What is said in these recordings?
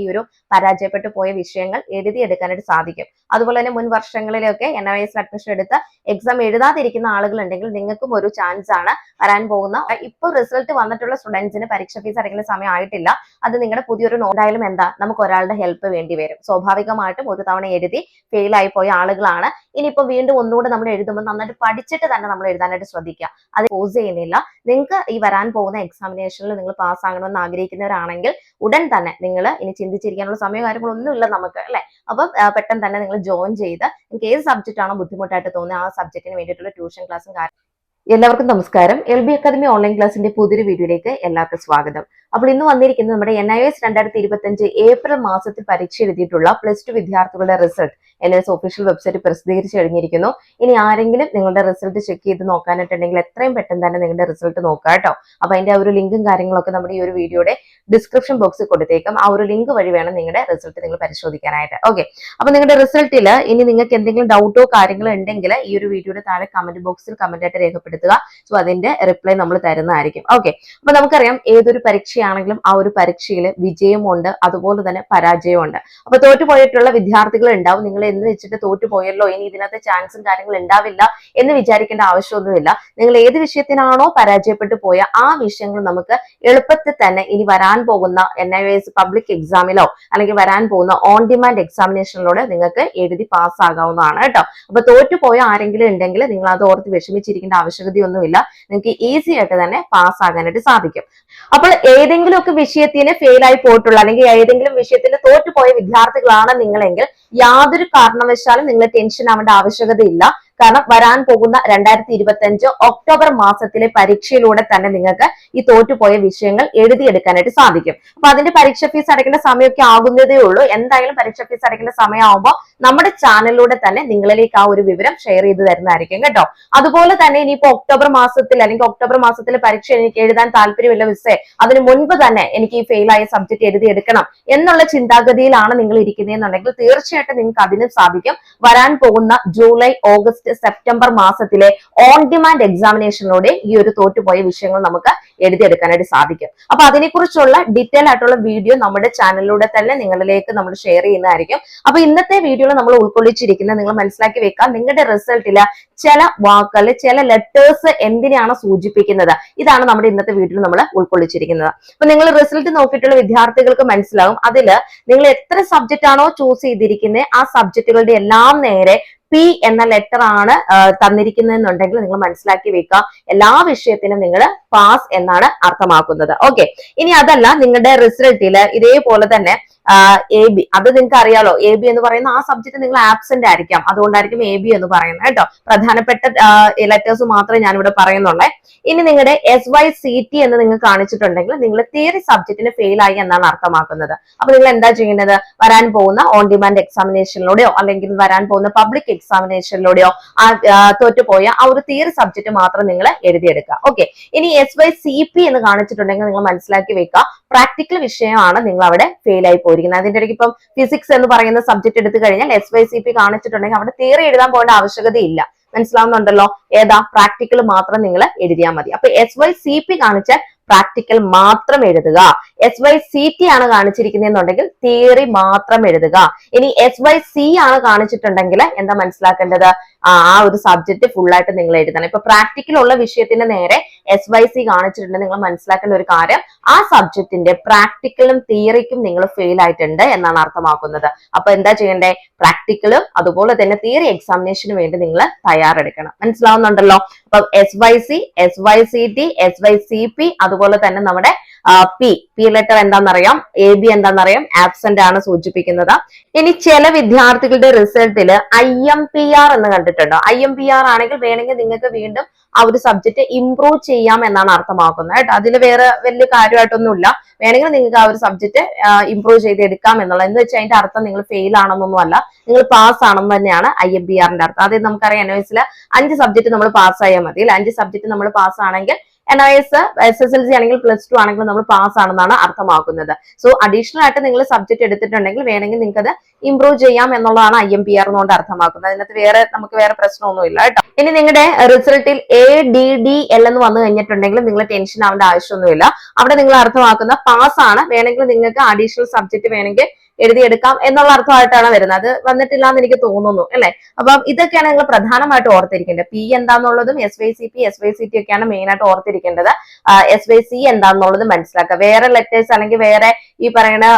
ഈ ഒരു പരാജയപ്പെട്ടു പോയ വിഷയങ്ങൾ എഴുതിയെടുക്കാനായിട്ട് സാധിക്കും. അതുപോലെ തന്നെ മുൻ വർഷങ്ങളിലൊക്കെ എൻ ഐ എസ് അഡ്മിഷൻ എടുത്ത് എക്സാം എഴുതാതിരിക്കുന്ന ആളുകൾ ഉണ്ടെങ്കിൽ നിങ്ങൾക്കും ഒരു ചാൻസ് ആണ് വരാൻ പോകുന്ന. ഇപ്പോൾ റിസൾട്ട് വന്നിട്ടുള്ള സ്റ്റുഡൻസിന് പരീക്ഷ ഫീസ് അടയ്ക്കുന്ന സമയം ആയിട്ടില്ല. അത് നിങ്ങളുടെ പുതിയൊരു നോട്ടായാലും എന്താ? നമുക്ക് ഒരാളുടെ ഹെൽപ്പ് വേണ്ടി വരും. സ്വാഭാവികമായിട്ടും ഒരു തവണ എഴുതി ഫെയിൽ ആയി പോയ ആളുകളാണ്. ഇനിയിപ്പോ വീണ്ടും ഒന്നുകൂടെ നമ്മൾ എഴുതുമ്പോൾ നന്നായിട്ട് പഠിച്ചിട്ട് തന്നെ നമ്മൾ എഴുതാനായിട്ട് ശ്രദ്ധിക്കുക. അത് പോസ് ചെയ്യുന്നില്ല. നിങ്ങൾക്ക് ഈ വരാൻ പോകുന്ന എക്സാമിനേഷനിൽ നിങ്ങൾ പാസ് ആകണമെന്ന് ആഗ്രഹിക്കുന്നവരാണെങ്കിൽ ഉടൻ തന്നെ നിങ്ങൾ ഇനി ചിന്തിച്ചിരിക്കാനുള്ള സമയ കാര്യങ്ങളൊന്നും ഇല്ല നമുക്ക് അല്ലെ? അപ്പം പെട്ടെന്ന് തന്നെ നിങ്ങൾ ജോയിൻ ചെയ്ത് നിങ്ങൾക്ക് ഏത് സബ്ജക്റ്റ് ആണോ ബുദ്ധിമുട്ടായിട്ട് തോന്നുന്നത് ആ സബ്ജക്റ്റിന് വേണ്ടിയിട്ടുള്ള ട്യൂഷൻ ക്ലാസ്സും എല്ലാവർക്കും നമസ്കാരം. എൽ ബി അക്കാദമി ഓൺലൈൻ ക്ലാസ്സിന്റെ പുതിയൊരു വീഡിയോയിലേക്ക് എല്ലാവർക്കും സ്വാഗതം. അപ്പോൾ ഇന്ന് വന്നിരിക്കുന്നത് നമ്മുടെ എൻ ഐ എസ് രണ്ടായിരത്തി ഇരുപത്തിയഞ്ച് ഏപ്രിൽ മാസത്തിൽ പരീക്ഷ എഴുതിയിട്ടുള്ള പ്ലസ് ടു വിദ്യാർത്ഥികളുടെ result N I S official website പ്രസിദ്ധീകരിച്ച് കഴിഞ്ഞിരിക്കുന്നു. ഇനി ആരെങ്കിലും നിങ്ങളുടെ റിസൾട്ട് ചെക്ക് ചെയ്ത് നോക്കാനായിട്ടുണ്ടെങ്കിൽ എത്രയും പെട്ടെന്ന് തന്നെ നിങ്ങളുടെ റിസൾട്ട് നോക്കുക കേട്ടോ. അപ്പൊ അതിന്റെ ആ ഒരു ലിങ്കും കാര്യങ്ങളൊക്കെ നമ്മുടെ ഈ ഒരു വീഡിയോയുടെ ഡിസ്ക്രിപ്ഷൻ ബോക്സിൽ കൊടുത്തേക്കും. ആ ഒരു ലിങ്ക് വഴി വേണം നിങ്ങളുടെ റിസൾട്ട് നിങ്ങൾ പരിശോധിക്കാനായിട്ട്. ഓക്കെ അപ്പൊ നിങ്ങളുടെ റിസൾട്ടിൽ ഇനി നിങ്ങൾക്ക് എന്തെങ്കിലും ഡൗട്ടോ കാര്യങ്ങളോ ഉണ്ടെങ്കിൽ ഈ ഒരു വീഡിയോയുടെ താഴെ കമന്റ് ബോക്സിൽ കമന്റ് ആയിട്ട് രേഖപ്പെടുത്തുക. സോ അതിന്റെ റിപ്ലൈ നമ്മൾ തരുന്നതായിരിക്കും. ഓക്കെ അപ്പൊ നമുക്കറിയാം ഏതൊരു പരീക്ഷയാണെങ്കിലും ആ ഒരു പരീക്ഷയിൽ വിജയമുണ്ട് അതുപോലെ തന്നെ പരാജയമുണ്ട്. അപ്പൊ തോറ്റുപോയിട്ടുള്ള വിദ്യാർത്ഥികൾ ഉണ്ടാവും. നിങ്ങൾ എന്ന് വെച്ചിട്ട് തോറ്റുപോയല്ലോ ഇനി ഇതിനകത്ത് ചാൻസും കാര്യങ്ങളും ഉണ്ടാവില്ല എന്ന് വിചാരിക്കേണ്ട ആവശ്യമൊന്നുമില്ല. നിങ്ങൾ ഏത് വിഷയത്തിനാണോ പരാജയപ്പെട്ടു പോയ ആ വിഷയങ്ങൾ നമുക്ക് എളുപ്പത്തിൽ തന്നെ ഇനി വരാൻ പോകുന്ന എൻ ഐ എസ് പബ്ലിക് എക്സാമിലോ അല്ലെങ്കിൽ വരാൻ പോകുന്ന ഓൺ ഡിമാൻഡ് എക്സാമിനേഷനിലൂടെ നിങ്ങൾക്ക് എഴുതി പാസ്സാകാവുന്നതാണ് കേട്ടോ. അപ്പൊ തോറ്റുപോയ ആരെങ്കിലും ഉണ്ടെങ്കിൽ നിങ്ങൾ അത് ഓർത്ത് വിഷമിച്ചിരിക്കേണ്ട ആവശ്യകതയൊന്നുമില്ല. നിങ്ങൾക്ക് ഈസി ആയിട്ട് തന്നെ പാസ്സാകാനായിട്ട് സാധിക്കും. അപ്പോൾ ഏതെങ്കിലുമൊക്കെ വിഷയത്തിന് ഫെയിൽ ആയി പോയിട്ടുള്ള അല്ലെങ്കിൽ ഏതെങ്കിലും വിഷയത്തിൽ തോറ്റുപോയ വിദ്യാർത്ഥികളാണ് നിങ്ങളെങ്കിൽ യാതൊരു കാരണവശാലും നിങ്ങൾ ടെൻഷൻ ആവേണ്ട ആവശ്യകതയില്ല. കാരണം വരാൻ പോകുന്ന രണ്ടായിരത്തി ഇരുപത്തി ഒക്ടോബർ മാസത്തിലെ പരീക്ഷയിലൂടെ തന്നെ നിങ്ങൾക്ക് ഈ തോറ്റുപോയ വിഷയങ്ങൾ എഴുതിയെടുക്കാനായിട്ട് സാധിക്കും. അപ്പൊ അതിന്റെ പരീക്ഷ ഫീസ് അടയ്ക്കേണ്ട സമയമൊക്കെ ആകുന്നതേ ഉള്ളൂ. എന്തായാലും പരീക്ഷ ഫീസ് അടയ്ക്കേണ്ട സമയമാകുമ്പോൾ നമ്മുടെ ചാനലിലൂടെ തന്നെ നിങ്ങളിലേക്ക് ആ ഒരു വിവരം ഷെയർ ചെയ്ത് തരുന്നതായിരിക്കും കേട്ടോ. അതുപോലെ തന്നെ ഇനിയിപ്പോ ഒക്ടോബർ മാസത്തിൽ അല്ലെങ്കിൽ ഒക്ടോബർ മാസത്തിലെ പരീക്ഷ എനിക്ക് എഴുതാൻ താല്പര്യമില്ല മിസ്സേ അതിന് മുൻപ് തന്നെ എനിക്ക് ഈ ഫെയിൽ ആയ സബ്ജക്ട് എഴുതിയെടുക്കണം എന്നുള്ള ചിന്താഗതിയിലാണ് നിങ്ങൾ ഇരിക്കുന്നതെന്നുണ്ടെങ്കിൽ തീർച്ചയായിട്ടും നിങ്ങൾക്ക് അതിനും സാധിക്കും. വരാൻ പോകുന്ന ജൂലൈ ഓഗസ്റ്റ് സെപ്റ്റംബർ മാസത്തിലെ ഓൺ ഡിമാൻഡ് എക്സാമിനേഷനിലൂടെ ഈ ഒരു തോറ്റുപോയ വിഷയങ്ങൾ നമുക്ക് എഴുതിയെടുക്കാനായിട്ട് സാധിക്കും. അപ്പൊ അതിനെക്കുറിച്ചുള്ള ഡീറ്റെയിൽ ആയിട്ടുള്ള വീഡിയോ നമ്മുടെ ചാനലിലൂടെ തന്നെ നിങ്ങളിലേക്ക് നമ്മൾ ഷെയർ ചെയ്യുന്നതായിരിക്കും. അപ്പൊ ഇന്നത്തെ വീഡിയോയിൽ നമ്മൾ ഉൾക്കൊള്ളിച്ചിരിക്കുന്നത് നിങ്ങൾ മനസ്സിലാക്കി വെക്കാം. നിങ്ങളുടെ റിസൾട്ടിൽ ചില വാക്കുകൾ ചില ലെറ്റേഴ്സ് എന്തിനാണ് സൂചിപ്പിക്കുന്നത്? ഇതാണ് നമ്മുടെ ഇന്നത്തെ വീഡിയോയിൽ നമ്മൾ ഉൾക്കൊള്ളിച്ചിരിക്കുന്നത്. അപ്പൊ നിങ്ങൾ റിസൾട്ട് നോക്കിയിട്ടുള്ള വിദ്യാർത്ഥികൾക്ക് മനസ്സിലാവും. അതിൽ നിങ്ങൾ എത്ര സബ്ജക്റ്റ് ആണോ ചൂസ് ചെയ്തിരിക്കുന്നത് ആ സബ്ജക്റ്റുകളുടെ എല്ലാം നേരെ പി എന്ന ലെറ്റർ ആണ് തന്നിരിക്കുന്നതെന്നുണ്ടെങ്കിൽ നിങ്ങൾ മനസ്സിലാക്കി വെക്കുക. എല്ലാ വിഷയത്തിനും നിങ്ങൾ പാസ് എന്നാണ് അർത്ഥമാക്കുന്നത്. ഓക്കെ ഇനി അതല്ല നിങ്ങളുടെ റിസൾട്ടിൽ ഇതേപോലെ തന്നെ എ ബി അത് നിങ്ങൾക്ക് അറിയാലോ എ ബി എന്ന് പറയുന്ന ആ സബ്ജക്ട് നിങ്ങൾ ആബ്സെന്റ് ആയിരിക്കാം. അതുകൊണ്ടായിരിക്കും എ ബി എന്ന് പറയുന്നത് കേട്ടോ. പ്രധാനപ്പെട്ട ലെറ്റേഴ്സ് മാത്രമേ ഞാൻ ഇവിടെ പറയുന്നുള്ളേ. ഇനി നിങ്ങളുടെ എസ് വൈ സി ടി എന്ന് നിങ്ങൾ കാണിച്ചിട്ടുണ്ടെങ്കിൽ നിങ്ങൾ തിയറി സബ്ജക്റ്റിന് ഫെയിൽ ആയി എന്നാണ് അർത്ഥമാക്കുന്നത്. അപ്പൊ നിങ്ങൾ എന്താ ചെയ്യേണ്ടത്? വരാൻ പോകുന്ന ഓൺ ഡിമാൻഡ് എക്സാമിനേഷനിലൂടെയോ അല്ലെങ്കിൽ വരാൻ പോകുന്ന പബ്ലിക് എക്സാമിനേഷനിലൂടെയോ ആ തോറ്റുപോയ ആ ഒരു തിയറി സബ്ജക്ട് മാത്രം നിങ്ങൾ എഴുതിയെടുക്കുക. ഓക്കെ ഇനി എസ് വൈ സി പി എന്ന് കാണിച്ചിട്ടുണ്ടെങ്കിൽ നിങ്ങൾ മനസ്സിലാക്കി വെക്കുക. പ്രാക്ടിക്കൽ വിഷയമാണ് നിങ്ങൾ അവിടെ ഫെയിൽ ആയി പോയിരിക്കുന്നത് അതിന്റെ ഇടയ്ക്ക് ഇപ്പം ഫിസിക്സ് എന്ന് പറയുന്ന സബ്ജക്ട് എടുത്തു കഴിഞ്ഞാൽ എസ് വൈ സി പി കാണിച്ചിട്ടുണ്ടെങ്കിൽ അവിടെ തിയറി എഴുതാൻ പോകേണ്ട ആവശ്യകതയില്ല മനസ്സിലാവുന്നുണ്ടല്ലോ? ഏതാ? പ്രാക്ടിക്കൽ മാത്രം നിങ്ങൾ എഴുതിയാൽ മതി. അപ്പൊ എസ് വൈ സി പി കാണിച്ച പ്രാക്ടിക്കൽ മാത്രം എഴുതുക. എസ് വൈ സി ടി ആണ് കാണിച്ചിരിക്കുന്നതെന്നുണ്ടെങ്കിൽ തിയറി മാത്രം എഴുതുക. ഇനി എസ് വൈ സി ആണ് കാണിച്ചിട്ടുണ്ടെങ്കിൽ എന്താ മനസ്സിലാക്കേണ്ടത്? ആ ഒരു സബ്ജക്ട് ഫുൾ ആയിട്ട് നിങ്ങൾ എഴുതണം. ഇപ്പൊ പ്രാക്ടിക്കൽ ഉള്ള വിഷയത്തിന് നേരെ എസ് വൈ സി കാണിച്ചിട്ടുണ്ട്. നിങ്ങൾ മനസ്സിലാക്കേണ്ട ഒരു കാര്യം ആ സബ്ജക്റ്റിന്റെ പ്രാക്ടിക്കലും തിയറിക്കും നിങ്ങൾ ഫെയിൽ ആയിട്ടുണ്ട് എന്നാണ് അർത്ഥമാക്കുന്നത്. അപ്പൊ എന്താ ചെയ്യേണ്ടേ? പ്രാക്ടിക്കലും അതുപോലെ തന്നെ തിയറി എക്സാമിനേഷന് വേണ്ടി നിങ്ങൾ തയ്യാറെടുക്കണം. മനസ്സിലാവുന്നുണ്ടല്ലോ? അപ്പൊ S Y C S Y C T S Y C P അതുപോലെ തന്നെ നമ്മുടെ പി പി ലെറ്റർ എന്താണെന്നറിയാം എ ബി എന്താണെന്നറിയാം ആബ്സെന്റ് ആണ് സൂചിപ്പിക്കുന്നത്. ഇനി ചില വിദ്യാർത്ഥികളുടെ റിസൾട്ടിൽ ഐ എം പി ആർ എന്ന് കണ്ടിട്ടുണ്ടോ? ഐ എം പി ആർ ആണെങ്കിൽ വേണമെങ്കിൽ നിങ്ങൾക്ക് വീണ്ടും ആ ഒരു സബ്ജക്ട് ഇംപ്രൂവ് ചെയ്യാം എന്നാണ് അർത്ഥമാക്കുന്നത് കേട്ടോ. അതിൽ വേറെ വലിയ കാര്യമായിട്ടൊന്നുമില്ല. വേണമെങ്കിൽ നിങ്ങൾക്ക് ആ ഒരു സബ്ജക്ട് ഇംപ്രൂവ് ചെയ്ത് എടുക്കാം എന്നുള്ളത്. എന്ന് വെച്ചാൽ അതിന്റെ അർത്ഥം നിങ്ങൾ ഫെയിൽ ആണെന്നൊന്നും അല്ല. നിങ്ങൾ പാസ് ആണെന്ന് തന്നെയാണ് ഐ എം പി ആറിന്റെ അർത്ഥം. അതായത് നമുക്കറിയാം എൻ എസിൽ അഞ്ച് സബ്ജക്ട് നമ്മൾ പാസ് ആയാൽ മതി. അഞ്ച് സബ്ജക്ട് നമ്മൾ പാസ് ആണെങ്കിൽ N I S S S L C ആണെങ്കിൽ പ്ലസ് ടു ആണെങ്കിൽ നമ്മൾ പാസ് ആണെന്നാണ് അർത്ഥമാക്കുന്നത്. സോ അഡീഷണൽ ആയിട്ട് നിങ്ങൾ സബ്ജക്ട് എടുത്തിട്ടുണ്ടെങ്കിൽ വേണമെങ്കിൽ നിങ്ങൾക്ക് അത് ഇംപ്രൂവ് ചെയ്യാം എന്നുള്ളതാണ് ഐ എം പി ആർ എന്നുകൊണ്ട് അർത്ഥമാക്കുന്നത്. അതിനകത്ത് വേറെ നമുക്ക് വേറെ പ്രശ്നമൊന്നും ഇല്ല കേട്ടോ. ഇനി നിങ്ങളുടെ റിസൾട്ടിൽ എ ഡി ഡി എൽ എന്ന് വന്നു കഴിഞ്ഞിട്ടുണ്ടെങ്കിൽ നിങ്ങൾ ടെൻഷൻ ആവേണ്ട ആവശ്യമൊന്നുമില്ല. അവിടെ നിങ്ങൾ അർത്ഥമാക്കുന്ന പാസ് ആണ്. വേണമെങ്കിൽ നിങ്ങൾക്ക് അഡീഷണൽ സബ്ജക്ട് വേണമെങ്കിൽ എഴുതിയെടുക്കാം എന്നുള്ള അർത്ഥമായിട്ടാണ് വരുന്നത്. അത് വന്നിട്ടില്ല എന്ന് എനിക്ക് തോന്നുന്നു അല്ലെ? അപ്പം ഇതൊക്കെയാണ് നിങ്ങൾ പ്രധാനമായിട്ട് ഓർത്തിരിക്കേണ്ടത്. P എന്താന്നുള്ളതും S Y C P S Y C T ഒക്കെയാണ് മെയിൻ ആയിട്ട് ഓർത്തിരിക്കേണ്ടത്. എസ് വൈ സി എന്താന്നുള്ളത് മനസ്സിലാക്കുക. വേറെ ലെറ്റേഴ്സ് അല്ലെങ്കിൽ വേറെ ഈ പറയുന്ന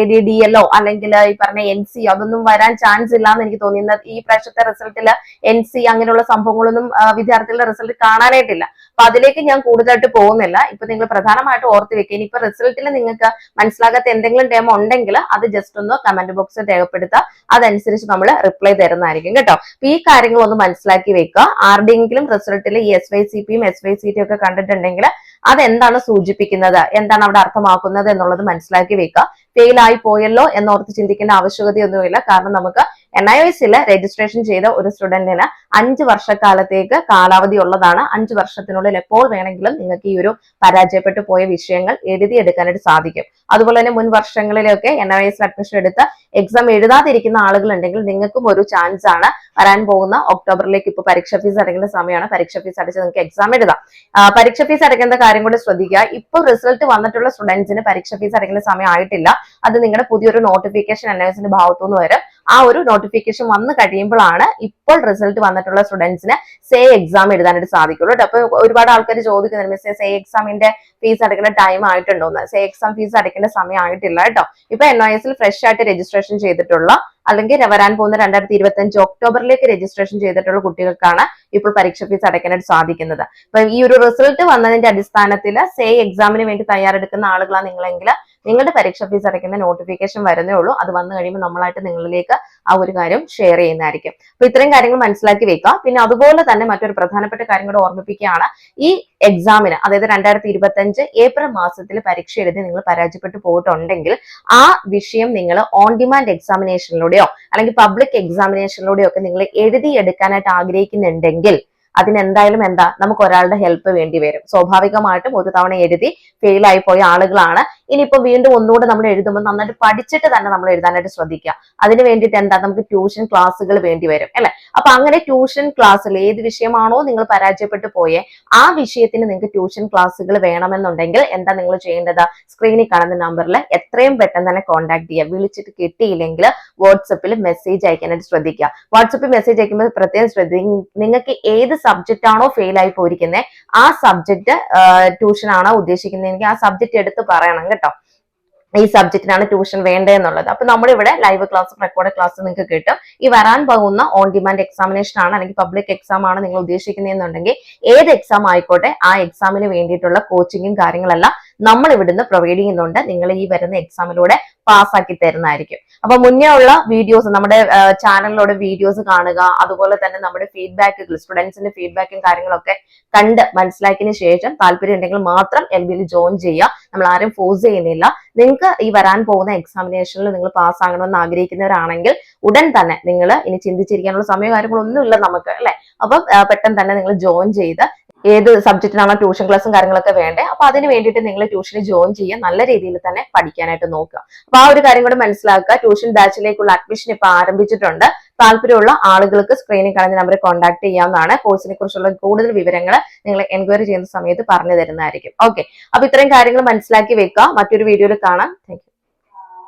എ ഡി ഡി എല്ലോ അല്ലെങ്കിൽ ഈ പറഞ്ഞ എൻ സി അതൊന്നും വരാൻ ചാൻസ് ഇല്ല എന്ന് എനിക്ക് തോന്നി. ഈ പ്രാവശ്യത്തെ റിസൾട്ടിൽ എൻ സി അങ്ങനെയുള്ള സംഭവങ്ങളൊന്നും വിദ്യാർത്ഥികളുടെ റിസൾട്ട് കാണാനായിട്ടില്ല. അപ്പൊ അതിലേക്ക് ഞാൻ കൂടുതലായിട്ട് പോകുന്നില്ല. ഇപ്പൊ നിങ്ങൾ പ്രധാനമായിട്ട് ഓർത്ത് വെക്കുക ഇനിയിപ്പോ റിസൾട്ടിൽ നിങ്ങൾക്ക് മനസ്സിലാകാത്ത എന്തെങ്കിലും ടേം ഉണ്ടെങ്കിൽ അത് ജസ്റ്റ് ഒന്ന് കമന്റ് ബോക്സിൽ രേഖപ്പെടുത്തുക. അതനുസരിച്ച് നമ്മൾ റിപ്ലൈ തരുന്നതായിരിക്കും കേട്ടോ. അപ്പൊ ഈ കാര്യങ്ങൾ ഒന്ന് മനസ്സിലാക്കി വെക്കുക. ആരുടെയെങ്കിലും റിസൾട്ടിൽ ഈ എസ് വൈ സി പിയും എസ് വൈ സി ടിയും ഒക്കെ കണ്ടിട്ടുണ്ടെങ്കിൽ അതെന്താണ് സൂചിപ്പിക്കുന്നത്? എന്താണ് അവിടെ അർത്ഥമാക്കുന്നത് എന്നുള്ളത് മനസ്സിലാക്കി വെക്കുക. ഫെയിൽ ആയി പോയല്ലോ എന്നോർത്ത് ചിന്തിക്കേണ്ട ആവശ്യകതയൊന്നുമില്ല. കാരണം നമുക്ക് എൻ ഐ എസിൽ രജിസ്ട്രേഷൻ ചെയ്ത ഒരു സ്റ്റുഡന്റിന് അഞ്ച് വർഷക്കാലത്തേക്ക് കാലാവധി ഉള്ളതാണ്. അഞ്ച് വർഷത്തിനുള്ളിൽ എപ്പോൾ വേണമെങ്കിലും നിങ്ങൾക്ക് ഈ ഒരു പരാജയപ്പെട്ടു പോയ വിഷയങ്ങൾ എഴുതിയെടുക്കാനായിട്ട് സാധിക്കും. അതുപോലെ തന്നെ മുൻ വർഷങ്ങളിലൊക്കെ എൻ ഐ എസ് അഡ്മിഷൻ എടുത്ത് എക്സാം എഴുതാതിരിക്കുന്ന ആളുകൾ ഉണ്ടെങ്കിൽ നിങ്ങൾക്കും ഒരു ചാൻസ് ആണ് വരാൻ പോകുന്ന ഒക്ടോബറിലേക്ക് ഇപ്പൊ പരീക്ഷ ഫീസ് അടയ്ക്കുന്ന സമയമാണ്. പരീക്ഷ ഫീസ് അടച്ച് നിങ്ങൾക്ക് എക്സാം എഴുതാം. പരീക്ഷ ഫീസ് അടയ്ക്കേണ്ട കാര്യം കൂടി ശ്രദ്ധിക്കുക. ഇപ്പൊ റിസൾട്ട് വന്നിട്ടുള്ള സ്റ്റുഡൻസിന് പരീക്ഷ ഫീസ് അടയ്ക്കുന്ന സമയം ആയിട്ടില്ല. അത് നിങ്ങളുടെ പുതിയൊരു നോട്ടിഫിക്കേഷൻ എൻ എസിന്റെ ഭാഗത്തുനിന്ന് വരും. ആ ഒരു നോട്ടിഫിക്കേഷൻ വന്നു കഴിയുമ്പോഴാണ് ഇപ്പോൾ റിസൾട്ട് വന്നിട്ടുള്ള സ്റ്റുഡൻസിന് സേ എക്സാം എഴുതാനായിട്ട് സാധിക്കുള്ളൂ അപ്പൊ ഒരുപാട് ആൾക്കാർ ചോദിക്കുന്നുണ്ട് മിസ് സേ എക്സാമിന്റെ ഫീസ് അടയ്ക്കേണ്ട ടൈം ആയിട്ടുണ്ടോന്ന് സേ എക്സാം ഫീസ് അടയ്ക്കേണ്ട സമയം ആയിട്ടില്ല കേട്ടോ. ഇപ്പൊ എൻ ഒ എസിൽ ഫ്രഷ് ആയിട്ട് രജിസ്ട്രേഷൻ ചെയ്തിട്ടുള്ള അല്ലെങ്കിൽ വരാൻ പോകുന്ന രണ്ടായിരത്തി ഇരുപത്തി അഞ്ച് ഒക്ടോബറിലേക്ക് രജിസ്ട്രേഷൻ ചെയ്തിട്ടുള്ള കുട്ടികൾക്കാണ് ഇപ്പോൾ പരീക്ഷ ഫീസ് അടയ്ക്കാനായിട്ട് സാധിക്കുന്നത്. അപ്പൊ ഈ ഒരു റിസൾട്ട് വന്നതിന്റെ അടിസ്ഥാനത്തിൽ സേ എക്സാമിന് വേണ്ടി തയ്യാറെടുക്കുന്ന ആളുകളാണ് നിങ്ങളെങ്കിൽ നിങ്ങളുടെ പരീക്ഷ ഫീസ് അടയ്ക്കുന്ന നോട്ടിഫിക്കേഷൻ വരുന്നേ ഉള്ളൂ. അത് വന്നു കഴിയുമ്പോൾ നമ്മളായിട്ട് നിങ്ങളിലേക്ക് ആ ഒരു കാര്യം ഷെയർ ചെയ്യുന്നതായിരിക്കും. അപ്പൊ ഇത്രയും കാര്യങ്ങൾ മനസ്സിലാക്കി വെക്കുക. പിന്നെ അതുപോലെ തന്നെ മറ്റൊരു പ്രധാനപ്പെട്ട കാര്യം കൂടെ ഓർമ്മിപ്പിക്കുകയാണ്. ഈ എക്സാമിന് അതായത് രണ്ടായിരത്തി ഇരുപത്തി അഞ്ച് ഏപ്രിൽ മാസത്തിൽ പരീക്ഷ എഴുതി നിങ്ങൾ പരാജയപ്പെട്ടു പോയിട്ടുണ്ടെങ്കിൽ ആ വിഷയം നിങ്ങൾ ഓൺ ഡിമാൻഡ് എക്സാമിനേഷനിലൂടെയോ അല്ലെങ്കിൽ പബ്ലിക് എക്സാമിനേഷനിലൂടെയോ ഒക്കെ നിങ്ങൾ എഴുതി എടുക്കാനായിട്ട് ആഗ്രഹിക്കുന്നുണ്ടെങ്കിൽ അതിനെന്തായാലും എന്താ നമുക്ക് ഒരാളുടെ ഹെൽപ്പ് വേണ്ടി വരും. സ്വാഭാവികമായിട്ടും ഒരു തവണ എഴുതി ഫെയിൽ ആയി പോയ ആളുകളാണ്. ഇനിയിപ്പോ വീണ്ടും ഒന്നുകൂടെ നമ്മൾ എഴുതുമ്പോൾ നന്നായിട്ട് പഠിച്ചിട്ട് തന്നെ നമ്മൾ എഴുതാനായിട്ട് ശ്രദ്ധിക്കുക. അതിന് വേണ്ടിയിട്ട് എന്താ നമുക്ക് ട്യൂഷൻ ക്ലാസ്സുകൾ വേണ്ടി വരും അല്ലെ? അപ്പൊ അങ്ങനെ ട്യൂഷൻ ക്ലാസ്സിൽ ഏത് വിഷയമാണോ നിങ്ങൾ പരാജയപ്പെട്ടു പോയേ ആ വിഷയത്തിന് നിങ്ങൾക്ക് ട്യൂഷൻ ക്ലാസ്സുകൾ വേണമെന്നുണ്ടെങ്കിൽ എന്താ നിങ്ങൾ ചെയ്യേണ്ടത്? സ്ക്രീനിൽ കാണുന്ന നമ്പറിൽ എത്രയും പെട്ടെന്ന് തന്നെ കോൺടാക്ട് ചെയ്യുക. വിളിച്ചിട്ട് കിട്ടിയില്ലെങ്കിൽ വാട്സപ്പിൽ മെസ്സേജ് അയക്കാനായിട്ട് ശ്രദ്ധിക്കുക. വാട്സപ്പിൽ മെസ്സേജ് അയക്കുമ്പോൾ പ്രത്യേകം ശ്രദ്ധിക്കും നിങ്ങൾക്ക് ഏത് സബ്ജക്റ്റ് ആണോ ഫെയിൽ ആയി പോയിരിക്കുന്നത് ആ സബ്ജക്ട് ട്യൂഷൻ ആണോ ഉദ്ദേശിക്കുന്നത് എനിക്ക് ആ സബ്ജക്ട് എടുത്ത് പറയണം കേട്ടോ. ഈ സബ്ജക്റ്റിനാണ് ട്യൂഷൻ വേണ്ടതെന്നുള്ളത് അപ്പൊ നമ്മളിവിടെ ലൈവ് ക്ലാസ് റെക്കോർഡ് ക്ലാസ് നിങ്ങൾക്ക് കിട്ടും. ഈ വരാൻ പോകുന്ന ഓൺ ഡിമാൻഡ് എക്സാമിനേഷൻ ആണ് അല്ലെങ്കിൽ പബ്ലിക് എക്സാം ആണ് നിങ്ങൾ ഉദ്ദേശിക്കുന്നതെന്നുണ്ടെങ്കിൽ ഏത് എക്സാം ആയിക്കോട്ടെ ആ എക്സാമിന് വേണ്ടിയിട്ടുള്ള കോച്ചിങ്ങും കാര്യങ്ങളെല്ലാം നമ്മൾ ഇവിടുന്ന് പ്രൊവൈഡ് ചെയ്യുന്നുണ്ട്. നിങ്ങൾ ഈ വരുന്ന എക്സാമിലൂടെ പാസ്സാക്കി തരുന്നതായിരിക്കും. അപ്പൊ മുന്നേ ഉള്ള വീഡിയോസ് നമ്മുടെ ചാനലിലൂടെ വീഡിയോസ് കാണുക അതുപോലെ തന്നെ നമ്മുടെ ഫീഡ്ബാക്കുകൾ സ്റ്റുഡൻസിന്റെ ഫീഡ്ബാക്കും കാര്യങ്ങളൊക്കെ കണ്ട് മനസ്സിലാക്കിയതിനു ശേഷം താല്പര്യം ഉണ്ടെങ്കിൽ മാത്രം എൽ ബിയിൽ ജോയിൻ ചെയ്യുക. നമ്മൾ ആരും ഫോഴ്സ് ചെയ്യുന്നില്ല. നിങ്ങൾക്ക് ഈ വരാൻ പോകുന്ന എക്സാമിനേഷനിൽ നിങ്ങൾ പാസ് ആകണമെന്ന് ആഗ്രഹിക്കുന്നവരാണെങ്കിൽ ഉടൻ തന്നെ നിങ്ങൾ ഇനി ചിന്തിച്ചിരിക്കാനുള്ള സമയ കാര്യങ്ങളൊന്നുമില്ല നമുക്ക് അല്ലെ? അപ്പം പെട്ടെന്ന് തന്നെ നിങ്ങൾ ജോയിൻ ചെയ്ത് ഏത് സബ്ജക്റ്റിനാണോ ട്യൂഷൻ ക്ലാസ്സും കാര്യങ്ങളൊക്കെ വേണ്ടേ അപ്പൊ അതിന് വേണ്ടിയിട്ട് നിങ്ങൾ ട്യൂഷന് ജോയിൻ ചെയ്യുക നല്ല രീതിയിൽ തന്നെ പഠിക്കാനായിട്ട് നോക്കുക. അപ്പൊ ആ ഒരു കാര്യം കൂടെ മനസ്സിലാക്കുക ട്യൂഷൻ ബാച്ചിലേക്കുള്ള അഡ്മിഷൻ ഇപ്പൊ ആരംഭിച്ചിട്ടുണ്ട്. താല്പര്യമുള്ള ആളുകൾക്ക് സ്ക്രീനിൽ കാണുന്ന നമ്പറിൽ കോൺടാക്ട് ചെയ്യാവുന്നതാണ്. കോഴ്സിനെ കുറിച്ചുള്ള കൂടുതൽ വിവരങ്ങൾ നിങ്ങൾ എൻക്വയറി ചെയ്യുന്ന സമയത്ത് പറഞ്ഞു തരുന്നതായിരിക്കും ഓക്കെ അപ്പൊ ഇത്രയും കാര്യങ്ങൾ മനസ്സിലാക്കി വെക്കുക. മറ്റൊരു വീഡിയോയിൽ കാണാം. താങ്ക്